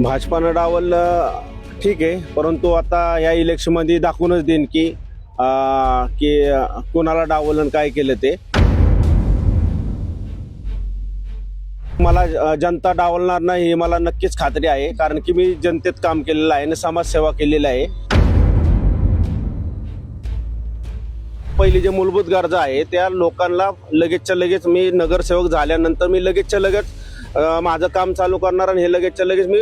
भाजपानं डावललं ठीक आहे. परंतु आता या इलेक्शनमध्ये दाखवूनच देईन की की कोणाला डावलन आणि काय केलं ते. मला जनता डावलणार नाही ही मला नक्कीच खात्री आहे. कारण की मी जनतेत काम केलेलं आहे आणि समाजसेवा केलेली आहे. पहिली जे मूलभूत गरजा आहे त्या लोकांना लगेचच्या लगेच मी नगरसेवक झाल्यानंतर मी लगेचच्या लगेच माझं काम चालू करणार आणि हे लगेचच्या लगेच मी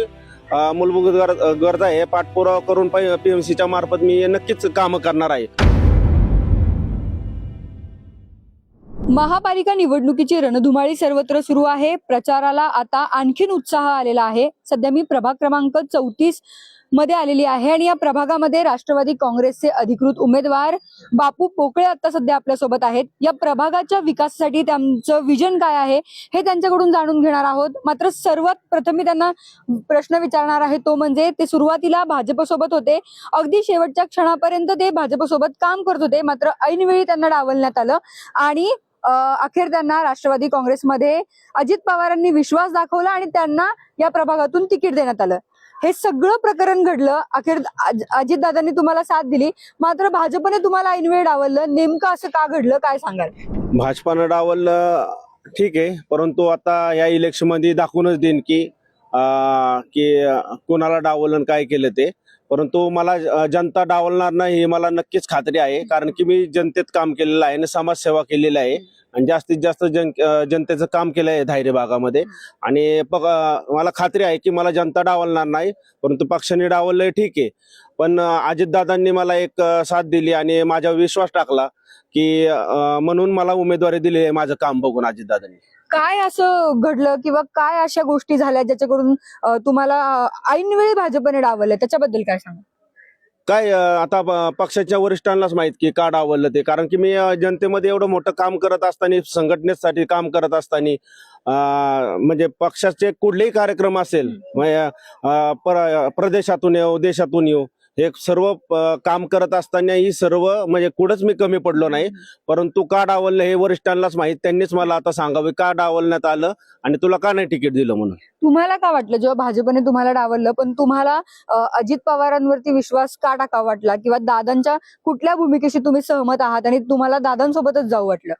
मूलभूत गरज गरजा आहे. पाठपुरावा करून पीएमसीच्या मार्फत मी नक्कीच कामं करणार आहे. महापालिका निवडणुकीची रणधुमाळी सर्वत्र सुरू आहे. प्रचाराला आता आणखीन उत्साह आलेला आहे. सध्या मी प्रभाग क्रमांक चौतीस मध्ये आलेली आहे. आणि या प्रभागामध्ये राष्ट्रवादी काँग्रेसचे अधिकृत उमेदवार बापू पोकळे आता सध्या आपल्यासोबत आहेत. या प्रभागाच्या विकासासाठी त्यांचं विजन काय आहे हे त्यांच्याकडून जाणून घेणार आहोत. मात्र सर्वात प्रथम मी त्यांना प्रश्न विचारणार आहे तो म्हणजे ते सुरुवातीला भाजपसोबत होते. अगदी शेवटच्या क्षणापर्यंत ते भाजपसोबत काम करत होते. मात्र ऐनवेळी त्यांना डावलण्यात आलं. आणि अखेर त्यांना राष्ट्रवादी काँग्रेसमध्ये अजित पवारांनी विश्वास दाखवला आणि त्यांना या प्रभागातून तिकीट देण्यात आलं. हे सगळं प्रकरण घडलं. अखेर अजितदादांनी तुम्हाला साथ दिली. मात्र भाजपने तुम्हाला ऐनवेळी डावललं. नेमकं असं का घडलं? काय सांगाल? भाजपानं डावललं ठीक आहे. परंतु आता या इलेक्शनमध्ये दाखवूनच देईन की की कोणाला डावललं आणि काय केलं ते. परंतु मला जनता डावलणार नाही हे मला नक्कीच खात्री आहे. कारण की मी जनतेत काम केलेलं आहे आणि समाजसेवा केलेली आहे. आणि जास्तीत जास्त जन जनतेचं काम केलं आहे धायरे भागामध्ये. आणि मला खात्री आहे की मला जनता डावलणार नाही परंतु पक्षाने डावललंय ठीक आहे. पण अजितदादांनी मला एक साथ दिली आणि माझ्यावर विश्वास टाकला की म्हणून मला उमेदवारी दिली आहे माझं काम बघून अजितदादांनी. काय असं घडलं किंवा काय अशा गोष्टी झाल्या ज्याच्याकडून तुम्हाला ऐनवेळी भाजपने डावललं त्याच्याबद्दल काय सांगा काय आता पक्षाच्या वरिष्ठांनाच माहीत की का डावललं ते? कारण की मी जनतेमध्ये एवढं मोठं काम करत असताना संघटनेसाठी काम करत असताना म्हणजे पक्षाचे कुठलेही कार्यक्रम असेल पर- प्रदेशातून येऊ देशातून येऊ हे सर्व काम करत असताना ही सर्व म्हणजे कुठंच मी कमी पडलो नाही. परंतु का डावललं हे वरिष्ठांनाच माहीत त्यांनीच मला आता सांगावे का डावलण्यात आलं आणि तुला का नाही तिकीट दिलं म्हणून? तुम्हाला का वाटलं? जेव्हा भाजपने तुम्हाला डावललं पण तुम्हाला अजित पवारांवरती विश्वास का टाकावा वाटला? किंवा दादांच्या कुठल्या भूमिकेशी तुम्ही सहमत आहात आणि तुम्हाला दादांसोबतच जाऊ वाटलं?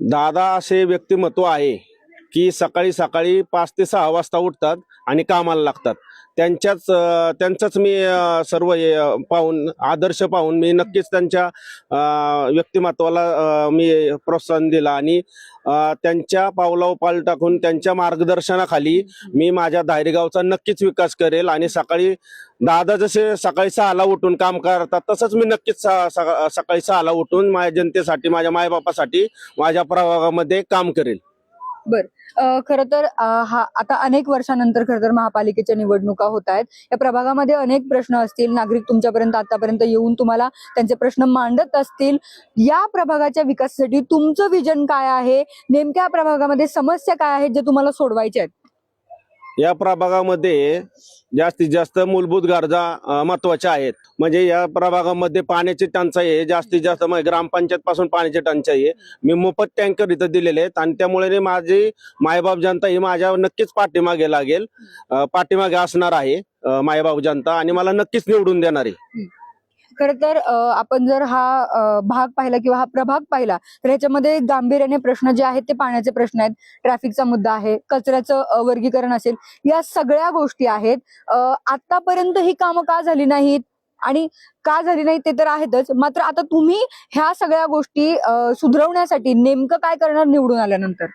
दादा असे व्यक्तिमत्व आहे. की सकाळी सकाळी पाच ते सहा वाजता उठतात आणि कामाला लागतात. त्यांच्याच त्यांचाच मी सर्व हे, पाहून आदर्श पाहून मी नक्कीच त्यांच्या व्यक्तिमत्वाला मी प्रोत्साहन दिलं आणि त्यांच्या पावलावर पाल टाकून त्यांच्या मार्गदर्शनाखाली मी माझ्या धायरेगावचा नक्कीच विकास करेल आणि सकाळी दादा जसे सकाळी सहाला उठून काम करतात तसंच मी नक्कीच स- सकाळी सहाला उठून माझ्या जनतेसाठी माझ्या मायबापासाठी माझ्या प्रभागामध्ये काम करेल. अ, खर तर हा आता अनेक वर्षानंतर खरं तर महापालिकेच्या निवडणुका होत आहेत. या प्रभागामध्ये अनेक प्रश्न असतील. नागरिक तुमच्यापर्यंत आतापर्यंत येऊन तुम्हाला त्यांचे प्रश्न मांडत असतील. या प्रभागाच्या विकासासाठी तुमचं विजन काय आहे? नेमक्या प्रभागामध्ये समस्या काय आहेत जे तुम्हाला सोडवायच्या आहेत? या प्रभागामध्ये जास्तीत जास्त मूलभूत गरजा महत्त्वाच्या आहेत. म्हणजे या प्रभागामध्ये पाण्याची टंचाई आहे जास्तीत जास्त म्हणजे ग्रामपंचायत पासून पाण्याची टंचाई आहे. मी मोफत टँकर इथं दिलेले आहेत आणि त्यामुळे माझी मायबाप जनता ही माझ्या नक्कीच पाठीमागे लागेल. पाठीमागे असणार आहे मायबाप जनता आणि मला नक्कीच निवडून देणार आहे. खर तर आपण जर हा भाग पाहिला किंवा हा प्रभाग पाहिला तर ह्याच्यामध्ये गांभीर्याने प्रश्न जे आहेत ते पाण्याचे प्रश्न आहेत. ट्रॅफिकचा मुद्दा आहे कचऱ्याचं वर्गीकरण असेल या सगळ्या गोष्टी आहेत. आतापर्यंत ही कामं का झाली नाहीत? आणि का झाली नाही ते तर आहेतच. मात्र आता तुम्ही ह्या सगळ्या गोष्टी सुधरवण्यासाठी नेमकं काय करणार निवडून आल्यानंतर?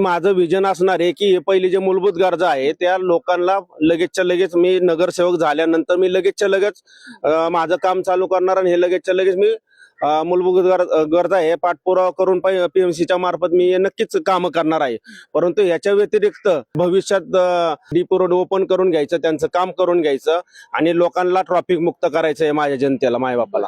माझं विजन असणार आहे की हे पहिली जे मूलभूत गरजा आहे त्या लोकांना लगेचच्या लगेच मी नगरसेवक झाल्यानंतर मी लगेचच्या लगेच माझं काम चालू करणार आणि हे लगेचच्या लगेच मी मूलभूत गरजा आहे पाठपुरावा करून पीएमसीच्या मार्फत मी नक्कीच काम करणार आहे. परंतु याच्या व्यतिरिक्त भविष्यात डीपी रोड ओपन करून घ्यायचं त्यांचं काम करून घ्यायचं आणि लोकांना ट्रॉफिक मुक्त करायचं आहे माझ्या जनतेला मायबापाला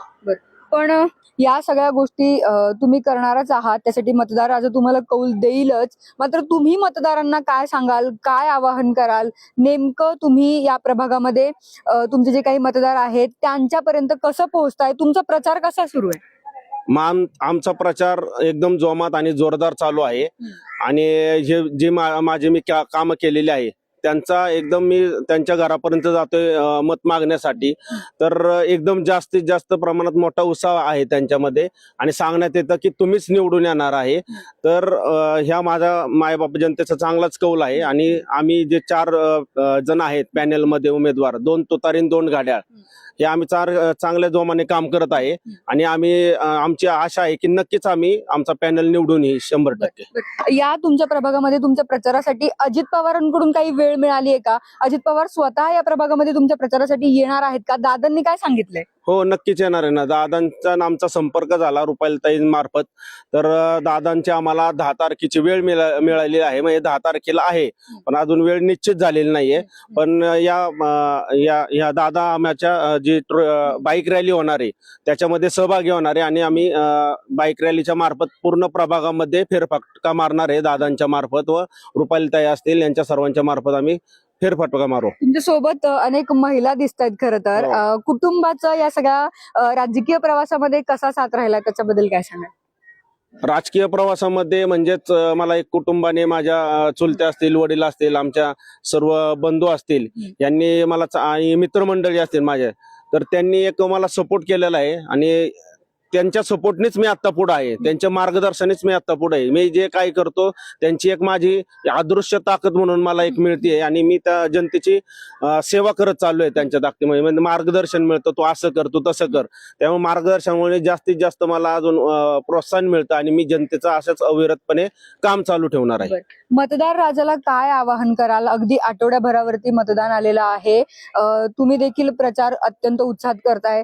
पण या सगळ्या गोष्टी तुम्ही करणारच आहात. त्यासाठी मतदार आज तुम्हाला कौल देईलच. मात्र तुम्ही मतदारांना काय सांगाल? काय आवाहन कराल? नेमकं तुम्ही या प्रभागामध्ये तुमचे जे काही मतदार आहेत त्यांच्यापर्यंत कसं पोहोचताय? तुमचा प्रचार कसा सुरू आहे? मग आम- आमचा प्रचार एकदम जोमात आणि जोरदार चालू आहे. आणि जे जे माझे मी कामं केलेली आहे त्यांचा एकदम मी त्यांच्या घरापर्यंत जातोय मत मागण्यासाठी. तर एकदम जास्तीत जास्त प्रमाणात मोठा उत्साह आहे त्यांच्यामध्ये. आणि सांगण्यात येतं की तुम्हीच निवडून येणार आहे. तर ह्या माझा मायबाप जनतेचा चांगलाच कौल आहे. आणि आम्ही जे चार जण आहेत पॅनेलमध्ये उमेदवार दोन तुतारीन दोन गाड्या हे आम्ही चार चांगल्या जोमाने काम करत आहे. आणि आम्ही आमची आशा आहे की नक्कीच आम्ही आमचा पॅनल निवडून येईल शंभर टक्के. या तुमच्या प्रभागामध्ये तुमच्या प्रचारासाठी अजित पवारांकडून काही वेळ मिळाली आहे का? अजित पवार स्वतः या प्रभागामध्ये तुमच्या प्रचारासाठी येणार आहेत का? दादांनी काय सांगितलंय? हो नक्कीच येणार आहे ना. दादांचा आमचा संपर्क झाला रुपाली मार्फत तर दादांची आम्हाला दहा तारखेची वेळ मिळा- मिळाली आहे. म्हणजे दहा तारखेला आहे. पण अजून वेळ निश्चित झालेली नाहीये. पण या या या दादा आम्याच्या जी बाईक रॅली होणार आहे त्याच्यामध्ये सहभागी होणार आहे. आणि आम्ही बाईक रॅलीच्या मार्फत पूर्ण प्रभागामध्ये फेरफटका मारणार आहे दादांच्या मार्फत व रुपालताई असतील यांच्या सर्वांच्या मार्फत आम्ही फेरफटका मारू. तुमच्यासोबत अनेक महिला दिसत आहेत खरं तर. हो. कुटुंबाचा या सगळ्या राजकीय प्रवासामध्ये कसा साथ राहिला? त्याच्याबद्दल काय सांगा राजकीय प्रवासामध्ये म्हणजेच मला एक कुटुंबाने माझ्या अ, चुलते असतील वडील असतील आमच्या सर्व बंधू असतील. यांनी मला आणि मित्रमंडळी असतील माझे तर त्यांनी एक मला सपोर्ट केलेला आहे. आणि त्यांच्या सपोर्टनेच मी आत्ता पुढे आहे. त्यांच्या मार्गदर्शनेच मी आत्ता पुढे आहे. मी जे काय करतो त्यांची एक माझी अदृश्य ताकद म्हणून मला एक मिळते आणि मी त्या जनतेची सेवा करत चाललोय त्यांच्या ताकदीमध्ये म्हणजे मार्गदर्शन मिळतं तू असं कर तू तसं कर. त्यामुळे मार्गदर्शनामुळे जास्तीत जास्त मला अजून प्रोत्साहन मिळतं आणि मी जनतेचं असंच अविरतपणे काम चालू ठेवणार आहे. मतदार राजाला काय आवाहन कराल? अगदी आठवड्याभरावरती मतदान आलेलं आहे. तुम्ही देखील प्रचार अत्यंत उत्साहात करताय.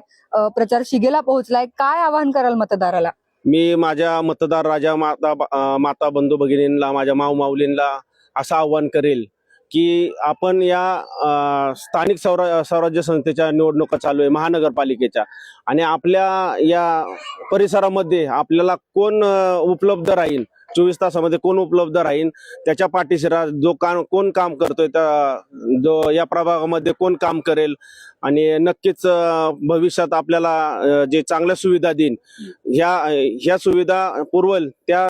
प्रचार शिगेला पोहोचलाय. काय आवाहन कराल मतदाराला? मी माझ्या मतदार राजा माता माता बंधू भगिनींना माझ्या माऊ माऊलींना असं आव्हान करेल की आपण या स्थानिक स्वरा स्वराज्य संस्थेच्या निवडणुका चालू आहे महानगरपालिकेच्या. आणि आपल्या या परिसरामध्ये आपल्याला कोण उपलब्ध राहील? चोवीस तासामध्ये कोण उपलब्ध राहील त्याच्या पाठीशीरा जो काम कोण काम करतोय त्या जो या प्रभागामध्ये कोण काम करेल? आणि नक्कीच भविष्यात आपल्याला जे चांगल्या सुविधा देईन ह्या ह्या सुविधा पुरवल त्या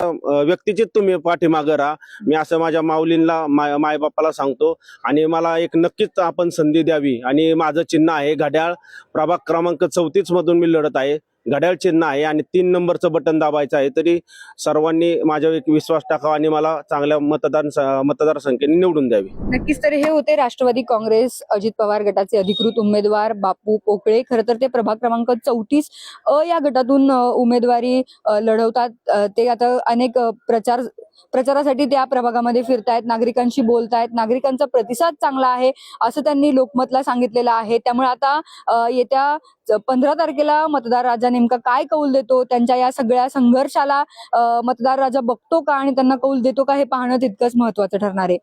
व्यक्तीचीच तुम्ही पाठीमागं राहा. मी असं माझ्या माऊलींना माय मायबापाला सांगतो. आणि मला एक नक्कीच आपण संधी द्यावी. आणि माझं चिन्ह आहे घड्याळ प्रभाग क्रमांक चौतीस मधून मी लढत आहे. घड्याळ चिन्ह आहे आणि तीन नंबरचं बटन दाबायचं आहे. तरी सर्वांनी माझ्यावर एक विश्वास टाकावा आणि मला चांगल्या मतदान मतदारसंख्येने निवडून द्यावी. नक्कीच तर हे होते राष्ट्रवादी काँग्रेस अजित पवार गटाचे अधिकृत उमेदवार बापू पोकळे. खरं तर ते प्रभाग क्रमांक चौतीस अ या गटातून उमेदवारी लढवतात. ते आता अनेक प्रचार प्रचारासाठी त्या प्रभागामध्ये फिरतायत नागरिकांशी बोलतायत. नागरिकांचा प्रतिसाद चांगला आहे असं त्यांनी लोकमतला सांगितलेलं आहे. त्यामुळे आता येत्या पंधरा तारखेला मतदार राजा नेमका काय कौल देतो? त्यांच्या या सगळ्या संघर्षाला मतदार राजा बघतो का? आणि त्यांना कौल देतो का? हे पाहणं तितकंच महत्वाचं ठरणार आहे.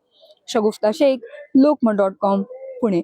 Shagufta Shaikh Lokmat dot com Pune.